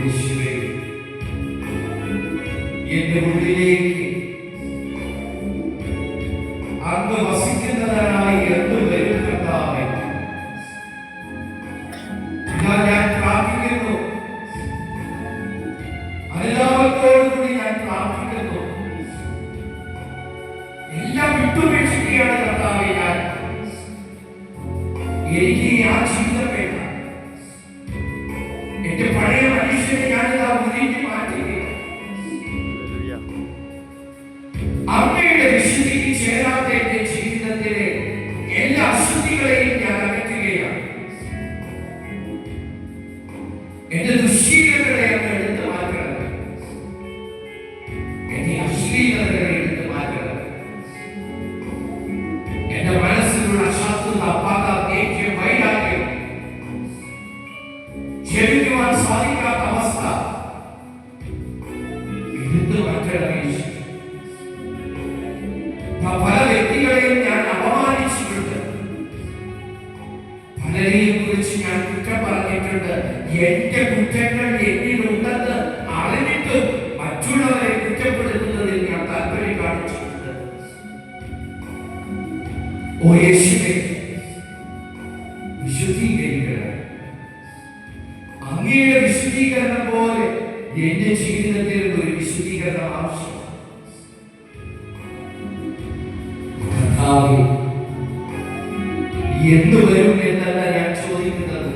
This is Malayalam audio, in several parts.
യേശുവേ എന്റെ ഉള്ളിലേക്ക് അങ്ങ് വസിക്കുന്നതിനായി എന്ത് വരുന്നതാണ് ഞാൻ പ്രാർത്ഥിക്കുന്നു. അനുതാപത്തോടുകൂടി ഞാൻ പ്രാർത്ഥിക്കുന്നു. എല്ലാം വിട്ടുപേക്ഷിക്കുകയാണ് കർത്താവെ ഞാൻ. പല വ്യക്തികളെയും ഞാൻ അപമാനിച്ചിട്ടുണ്ട്. പലരെയും കുറിച്ച് ഞാൻ കുറ്റം എന്റെ കുറ്റങ്ങൾ എന്നിലുണ്ടെന്ന് അറിഞ്ഞിട്ടും മറ്റുള്ളവരെ കുറ്റപ്പെടുത്തുന്നതിൽ ഞാൻ താല്പര്യം കാണിച്ചിട്ടുണ്ട്. കർത്താവേ, എന്ന് വരും എന്നല്ല ഞാൻ ചോദിക്കുന്നത്.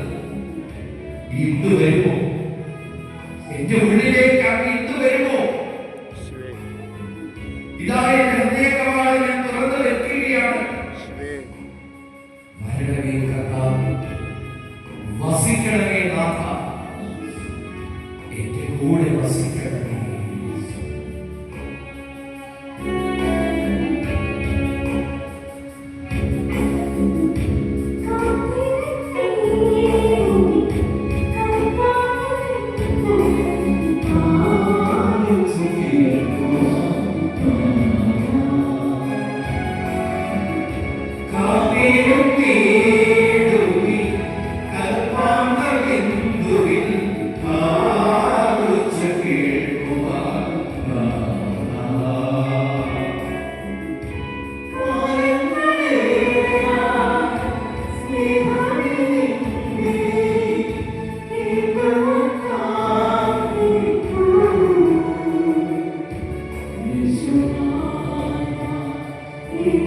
ഇന്ന് വരുമോ? എന്റെ ഉള്ളിലേക്ക് അങ്ങ് ഇന്ന് വരുമോ? ഇതാ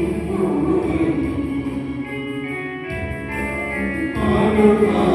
Thank you.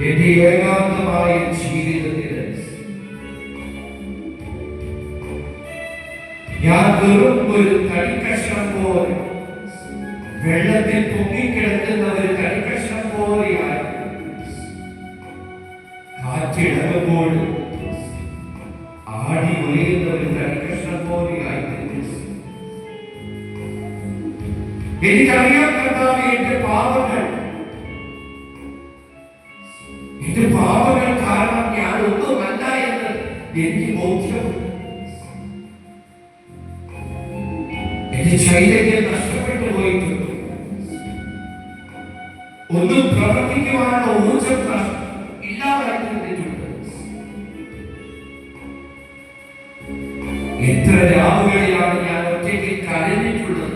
എന്റെ ഏകാന്തമായ ജീവിതത്തിൽ ഞാൻ വെറും ഒരു തടിക്കഷ്ണം പോലെ വെള്ളത്തിൽ പൊങ്ങിക്കിടക്കുന്ന ഒരു തടിക്കഷ്ണം പോലെയായി കാറ്റിടകുമ്പോൾ ആടി ഉയരുന്ന ഒരു തടിക്കഷ്ണം പോലെയായി. എനിക്കറിയാം കർത്താവ് എന്റെ പാപങ്ങൾ പാപങ്ങൾ കാരണം ഞാൻ ഒന്നുമല്ല എന്ന് എനിക്ക് ബോധ്യം എന്റെ ചൈതന്യം നഷ്ടപ്പെട്ടു പോയിട്ടുണ്ട്. ഒന്നും പ്രവർത്തിക്കുവാനുള്ള ഊർജം ഇല്ലാതായി തീർന്നിട്ടുണ്ട് എത്ര രാവുകളിലാണ് ഞാൻ ഒറ്റയ്ക്ക് കരഞ്ഞിട്ടുള്ളത്?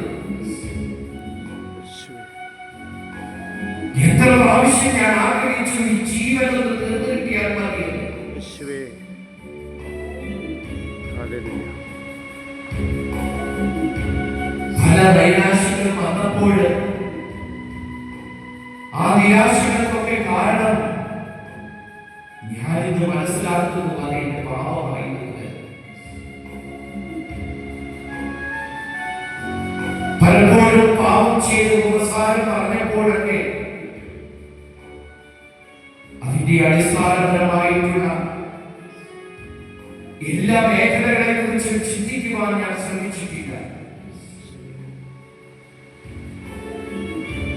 എത്ര പ്രാവശ്യം ഞാൻ ആഗ്രഹിച്ചു ഈ ജീവൻ ഹല്ലേലൂയ നൈരാശ്യങ്ങൾ വന്നപ്പോൾ ആ നിരാശകൾക്കൊക്കെ കാരണം ഞാനിത് മനസ്സിലാക്കുന്നു അത് എന്റെ പാപമായിരുന്നത് പലപ്പോഴും പാപം ചെയ്ത് ഉപസാരം പറഞ്ഞപ്പോഴൊക്കെ എല്ലാ മേഖലകളെ കുറിച്ച് ചിന്തിക്കുവാൻ ഞാൻ ശ്രമിച്ചിട്ടില്ല.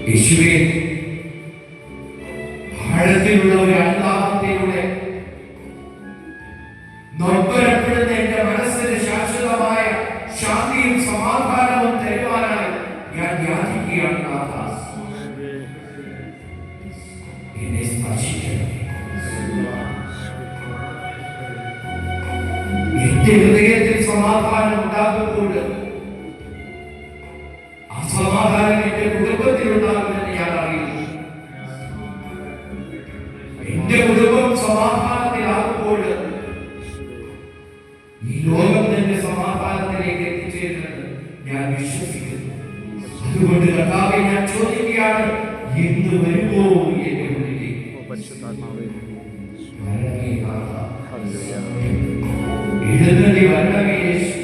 യേശുവെ ആഴത്തിലുള്ള ഒരു അനുതാപത്തിലൂടെ നൊമ്പരപ്പെടുന്ന എന്റെ മനസ്സിന് ശാശ്വതമായ ശാന്തിയും സമാധാനവും തരുവാനായി ഞാൻ യാചിക്കുകയാണ് നാഥ. ഹൃദയത്തിൽ സമാധാനം ഉണ്ടാകുമ്പോൾ ആ സമാധാനം എന്റെ കുടുംബത്തിൽ ഉണ്ടാകുമെന്ന് ഞാൻ അറിയുന്നു. എന്റെ കുടുംബം സമാധാനത്തിലാകുമ്പോൾ ഈ ലോകം തന്നെ സമാധാനത്തിലേക്ക് എത്തിച്ചേരുന്നത് ഞാൻ വിശ്വസിക്കുന്നു. അതുകൊണ്ട് കർത്താവെ ഞാൻ ചോദിക്കുകയാണ് എന്ന് വരുമോ? എന്റെ ഉള്ളിലേക്ക്. പരിശുദ്ധാത്മാവേ. നാഥ. വരണമേ.